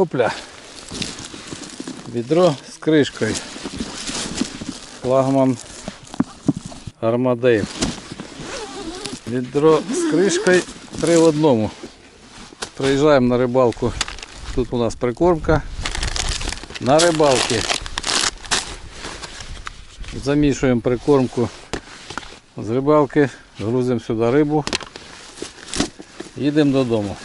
Хопля. Відро з кришкою. Флагман Армадейл. Відро з кришкою три в одному. Приїжджаємо на рибалку. Тут у нас прикормка. На рибалки. Замішуємо прикормку з рибалки, грузимо сюди рибу. Їдемо додому.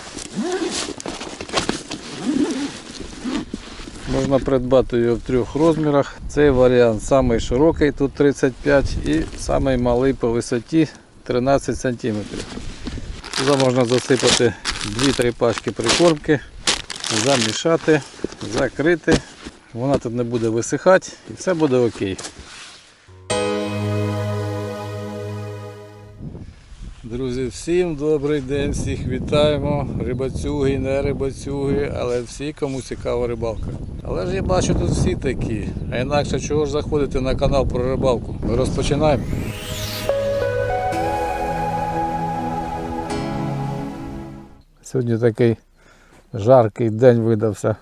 Можна придбати його в трьох розмірах. Цей варіант самий широкий, тут 35 і самий малий по висоті 13 см. Туди можна засипати 2-3 пачки прикормки, замішати, закрити. Вона тут не буде висихати і все буде окей. Друзі, всім добрий день, всіх вітаємо. Рибацюги, не рибацюги, але всі, кому цікава рибалка. Але ж я бачу тут всі такі. А інакше чого ж заходити на канал про рибалку? Ми розпочинаємо. Сьогодні такий жаркий день видався.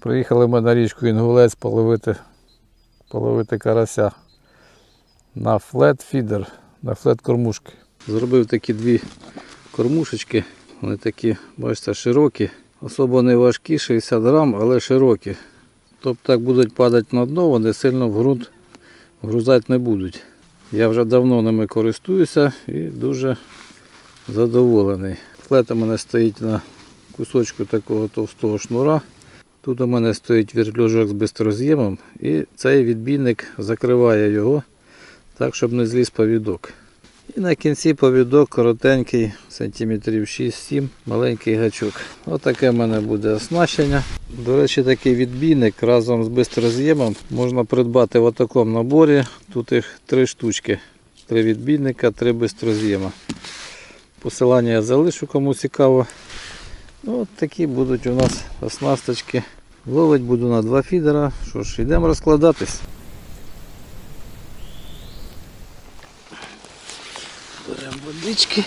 Приїхали ми на річку Інгулець половити, половити карася на флет фідер, на флет кормушки. Зробив такі дві кормушечки. Вони такі, бачите, широкі. Особо не важкі, 60 грам, але широкі. Тобто так будуть падати на дно, вони сильно в ґрунт грузати не будуть. Я вже давно ними користуюся і дуже задоволений. Флет у мене стоїть на кусочку такого товстого шнура. Тут у мене стоїть вертлюжок з бистроз'ємом і цей відбійник закриває його так, щоб не зліз повідок. І на кінці повідок коротенький, сантиметрів 6-7, маленький гачок. Отаке в мене буде оснащення. До речі, такий відбійник разом з бистроз'ємом можна придбати в такому наборі. Тут їх три штучки. Три відбійника, три бистроз'єма. Посилання я залишу, кому цікаво. Ну, от такі будуть у нас оснасточки. Ловить буду на два фідера. Що ж, йдемо розкладатись. Водички.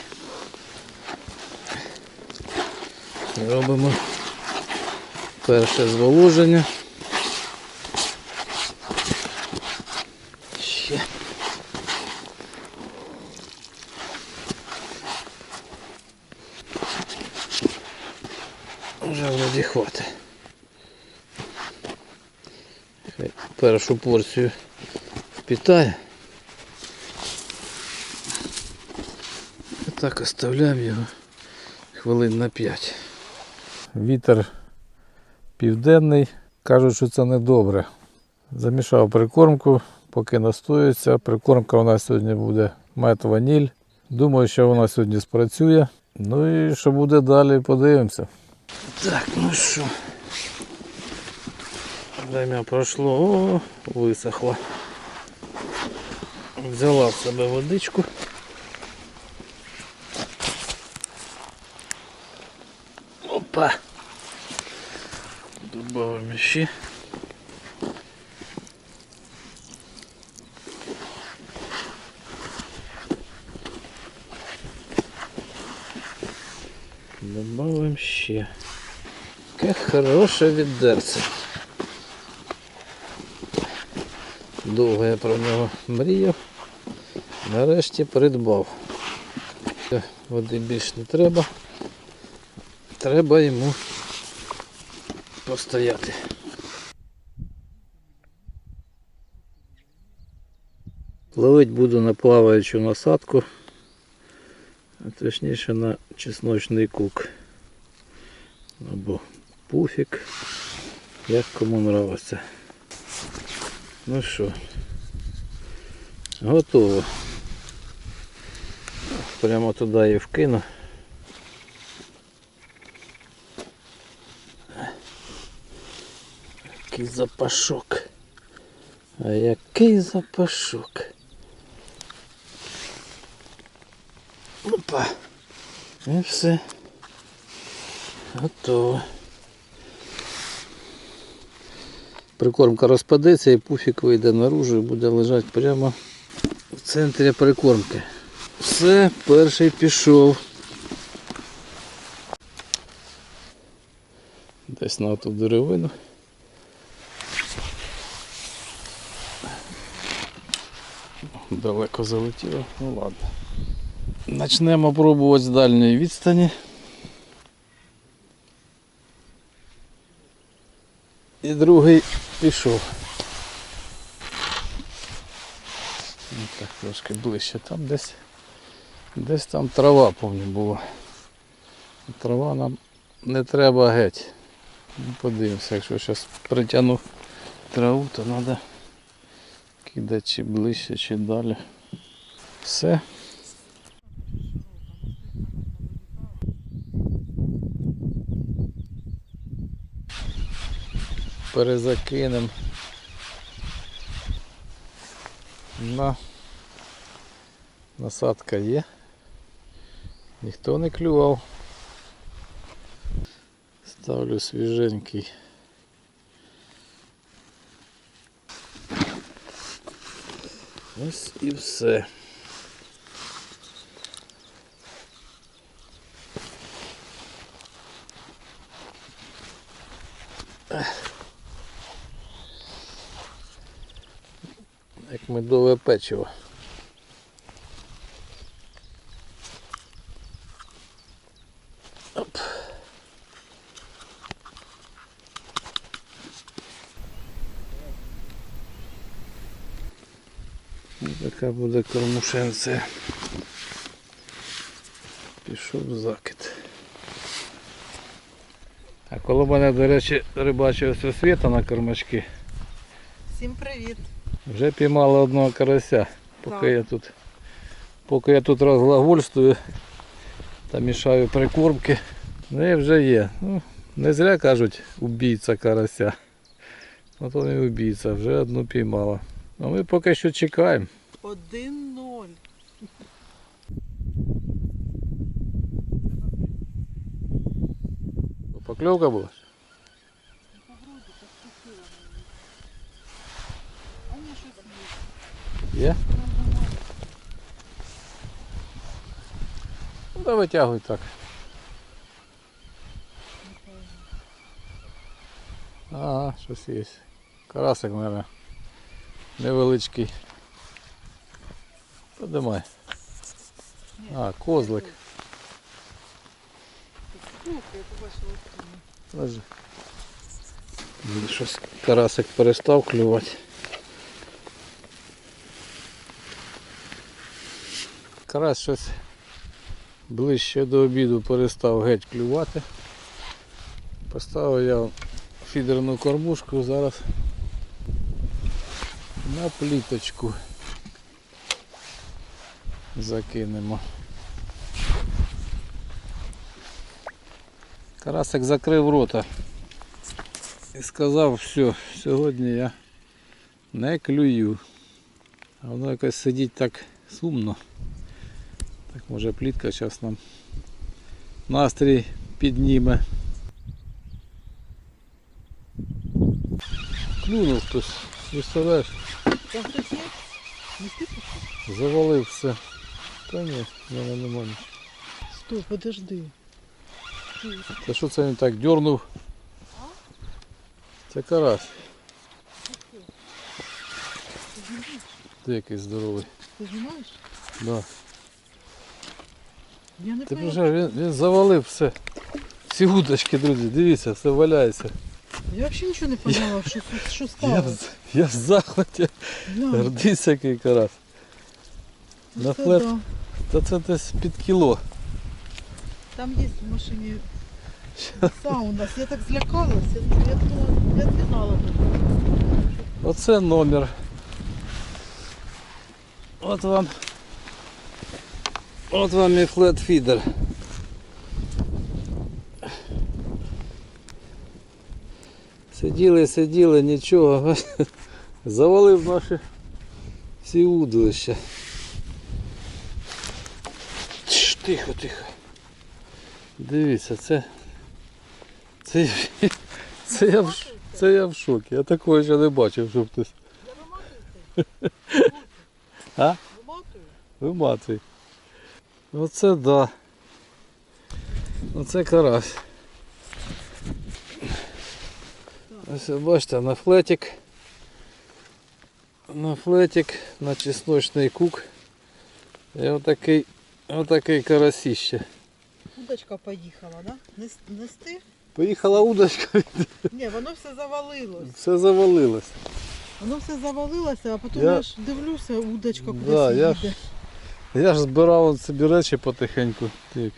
Робимо перше зволоження. Ще. Вже вроді хватить. Першу порцію впітає. Так оставляємо його хвилин на 5. Вітер південний. Кажуть, що це недобре. Замішав прикормку, поки настоюється. Прикормка у нас сьогодні буде мед ваніль. Думаю, що вона сьогодні спрацює. Ну і що буде далі, подивимося. Так, ну що. Время пройшло, о, висохло. Взяла в себе водичку. Опа. Добавим ще. Добавим ще. Яке хороше відерце. Довго я про нього мріяв. Нарешті придбав. Води більше не треба. Треба йому постояти. Ловить буду на плаваючу насадку, а точніше на чесночний кук. Або пуфік, як кому нравиться. Ну що, готово. Прямо туди і вкину. Який запашок. А який запашок. Опа. І все. Готово. Прикормка розпадеться і пуфік вийде наружу і буде лежати прямо в центрі прикормки. Все, перший пішов. Десь на ту деревину. Далеко залетіло, ну ладно. Начнемо пробувати з дальньої відстані. І другий пішов. Ну, так, трошки ближче. Там десь, десь там трава, повні була. Трава нам не треба геть. Ну, Подивимося, якщо зараз притягну траву, то треба кидати чи ближче, чи далі. Все. Перезакинемо на насадка є. Ніхто не клював. Ставлю свіженький. Ось і все. Як медове печиво. Така буде кормушенця. Пішов закид. А коло мене, до речі, рибачив світа на кормачки. Всім привіт. Вже піймали одного карася, поки Так. я тут поки я тут розглагольствую та мішаю прикормки. Ну і вже є. Ну, не зря кажуть убійця карася. От він і убійця, вже одну піймала. А ми поки що чекаємо. 1-0. Покльовка була? Є? Ну да витягуй так. Ага, щось є. Карасик, мабуть. Невеличкий. Подимай. А, козлик. Щось карасик перестав клювати. Карась щось ближче до обіду перестав геть клювати. Поставив я фідерну кормушку зараз на пліточку закинемо. Карасик закрив рота. І сказав, все, сьогодні я не клюю. А воно якось сидіть так сумно. Так може плітка зараз нам настрій підніме. Клюнув хтось, представляєш, Там хтось є? Не ти завалив все. Та ні, в мене нема нічого. Стой, подожди. Та що це він так дьорнув? Це карась. Ти який здоровий. Ти знаєш? Да. Я не Ти вже він, він завалив все. Ці удочки, друзі, дивіться, все валяється. Я взагалі нічого не поняла, що, що Я, стало. в- я в захваті. Глянь, Гордиться який карась. На це да. Та це десь під кіло. Там є в машині саундас. Я так злякалась. Я, я думала, я не знала. Оце номер. От вам. От вам і флетфідер. Сиділи, сиділи, нічого. Завалив наші всі удилища. Тш, Тихо, тихо. Дивіться, це. Це, це, я, в, це я в шокі. Я такого ще не бачив, щоб хтось. А? Виматуй. Оце да. Оце карась. Ось бачите, на флетик. На флетик, на чесночний кук. І отакий, отакий карасіще. Удочка поїхала, да? Нес- Нести? Поїхала удочка, Ні, воно все завалилось. все завалилось. Воно все завалилося, а потім Я- я ж дивлюся, удочка кудись Да, я ж- Я ж збирав собі речі потихеньку. Ти.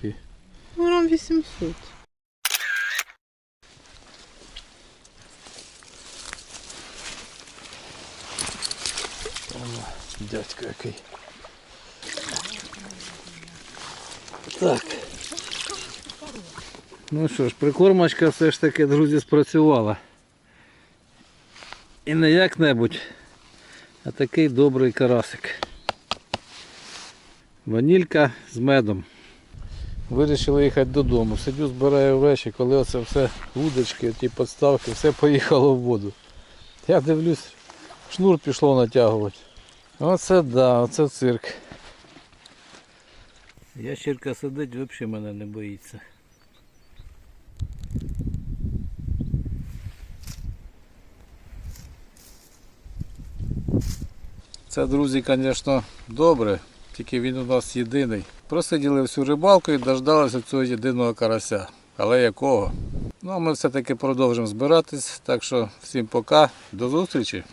Ну, Грам 800. Дядько який. Так. Ну що ж, прикормочка все ж таки, друзі, спрацювала. І не як-небудь, а такий добрий карасик. Ванілька з медом. Вирішили їхати додому. Сидю, збираю речі, коли оце все вудочки, ті подставки, все поїхало в воду. Я дивлюсь, шнур пішло натягувати. Оце да, оце цирк. Ящерка сидить, взагалі мене не боїться. Це, друзі, звісно, добре, тільки він у нас єдиний. Просиділи всю рибалку і дождалися цього єдиного карася. Але якого? Ну а ми все-таки продовжимо збиратись. Так що всім пока, до зустрічі.